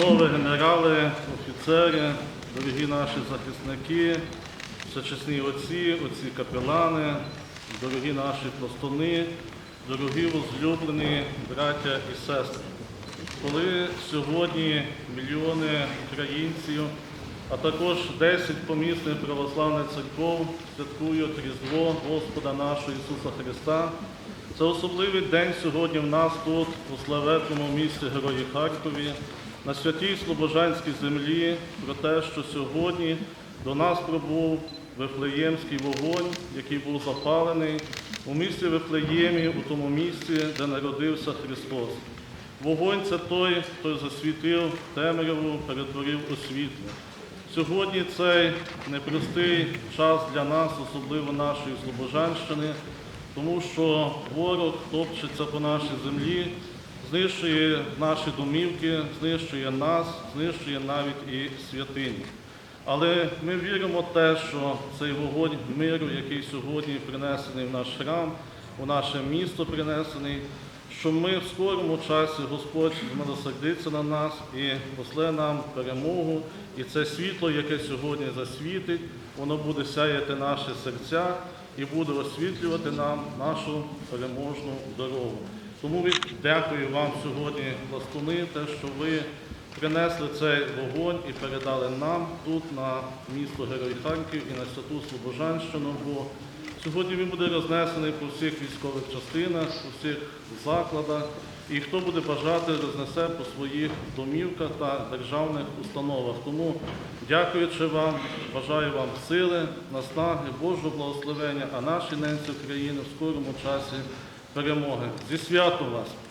Нові генерали, офіцери, дорогі наші захисники, всечесні отці, отці капелани, дорогі наші пластуни, дорогі возлюблені браття і сестри. Коли сьогодні мільйони українців, а також 10 помісних православних церков святкують Різдво Господа нашого Ісуса Христа, це особливий день сьогодні в нас тут, у славетному місті Герої Харкові, на святій Слобожанській землі, про те, що сьогодні до нас прибув Вифлеємський вогонь, який був запалений у місті Вифлеємі, у тому місці, де народився Христос. Вогонь це той, хто засвітив темряву, перетворив у світло. Сьогодні цей непростий час для нас, особливо нашої Слобожанщини, тому що ворог топчеться по нашій землі, знищує наші домівки, знищує нас, знищує навіть і святині. Але ми віримо в те, що цей вогонь миру, який сьогодні принесений в наш храм, у наше місто принесений, що ми в скорому часі Господь змилосердиться на нас і после нам перемогу. І це світло, яке сьогодні засвітить, воно буде сяяти наші серця і буде освітлювати нам нашу переможну дорогу. Тому дякую вам сьогодні, пластуни, те, що ви принесли цей вогонь і передали нам тут, на місто Герой Харків і на святу Слобожанщину, бо сьогодні він буде рознесений по всіх військових частинах, по всіх закладах, і хто буде бажати, рознесе по своїх домівках та державних установах. Тому, дякуючи вам, бажаю вам сили, наснаги, Божого благословення, а нашій ненці України в скорому часі перемоги. Зі святом вас!